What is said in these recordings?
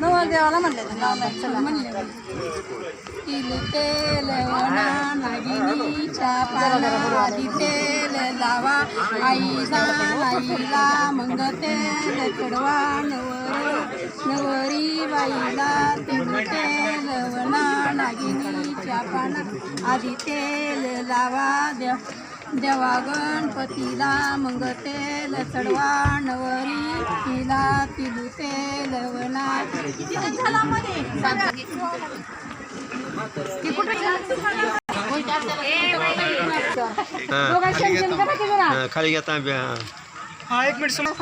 नवरदेवाला म्हणले नाव नाही चला म्हणले तिल तेल वणा नागिनीच्या पाना आधी तेल लावा आईला आईला मग तेल चढवा नवर नवरी बाईला तिल तेल वणा नागिनीच्या पाना आधी तेल लावा देव देवा गणपतीला मग तेल चढवा नवरी तिला तिलू तेल हा, खाली हा एक मिनिट समोर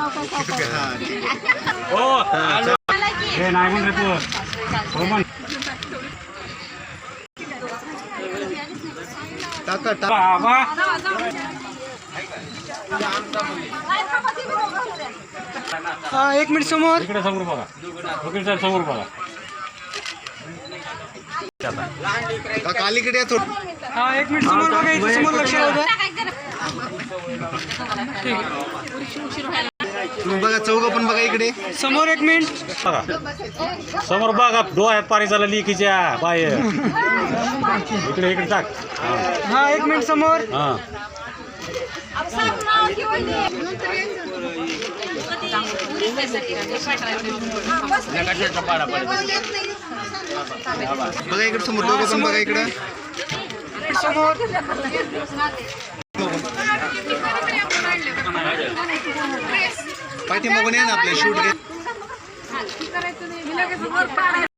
टाका. टाका हा एक मिनिट समोर. इकडे समोर बघा. इकडे समोर बघा. काका अलीकडे या थोडं. हा एक मिनिट समोर बघा इथे समोर लक्ष राहू द्या तुम्ही बघा चौघ पण बघा इकडे. समोर एक मिनिट. बघा समोर बघा डोळ्यात पाणी झालं लिकीच्या बाहेर. इकडे इकडे टाक. हा हा एक मिनिट समोर. हा. बघा इकडे समोर दोघं पण बघा इकडे. समोर. पाठीमागून या ना आपल्या शूट घे.